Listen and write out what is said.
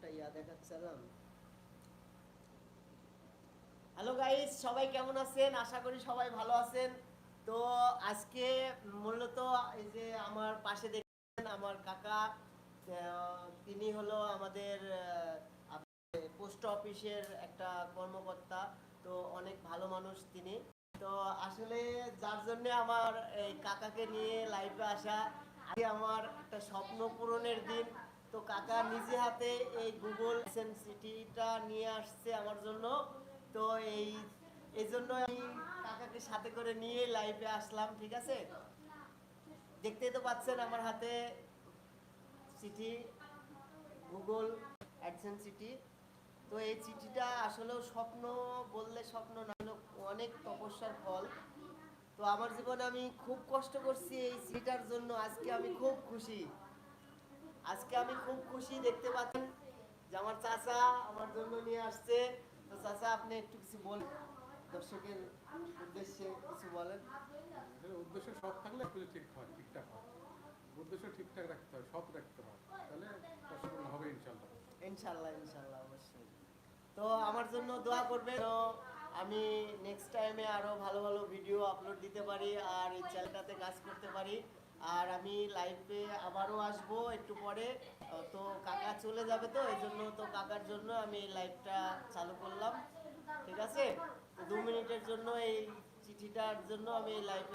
একটা ইয়া দেখাচ্ছিলাম hello guys সবাই কেমন আছেন? আশা করি সবাই ভালো আছেন। তো আজকে মূলত এই যে আমার পাশে আমার কাকা তিনি হলো আমাদের পোস্ট অফিসের একটা কর্মকর্তা, তো অনেক ভালো মানুষ তিনি। তো আসলে যার জন্য আমার এই কাকাকে নিয়ে লাইফে আসা, আজকে আমার একটা স্বপ্ন পূরণের দিন। তো কাকা নিজে হাতে এই গুগল সিটিটা নিয়ে আসছে আমার জন্য। তো এই এই জন্য আমি কাকাকে সাথে করে নিয়ে লাইভে আসলাম, ঠিক আছে? দেখতেই তো পাচ্ছেন আমার হাতে চিঠি গুগল অ্যাডসেন্স চিঠি। তো এই চিঠিটা আসলেও স্বপ্ন বললে স্বপ্ন না অনেক তপস্যার ফল। তো আমার জীবনে আমি খুব কষ্ট করছি এই চিঠিটার জন্য, আজকে আমি খুব খুশি। আজকে আমি খুব খুশি দেখতে পাচ্ছেন যে আমার চাচা আমার জন্য নিয়ে আসছে। তো চাচা আপনি একটু কিছু বল দর্শকের উদ্দেশ্যে কিছু বলেন। উদ্দেশ্য সৎ থাকলে পুজো ঠিক হয় ঠিকঠাক হয়। উদ্দেশ্য ঠিকঠাক রাখতে হয় সৎ রাখতে হয়। তাহলে পসিবল হবে ইনশাল্লাহ ইনশাল্লাহ ইনশাল্লাহ অবশ্যই। তো আমার জন্য দোয়া করবে তো আমি নেক্সট টাইমে আরও ভালো ভালো ভিডিও আপলোড দিতে পারি আর এই চ্যানেলটাতে কাজ করতে পারি। আর আমি লাইফে আবারও আসব একটু পরে। তো কাকা চলে যাবে তো, এই জন্য তো কাকার জন্য আমি এই লাইভটা চালু করলাম। ঠিক আছে? দু মিনিটের জন্য এই চিঠিটার জন্য আমি এই লাইভ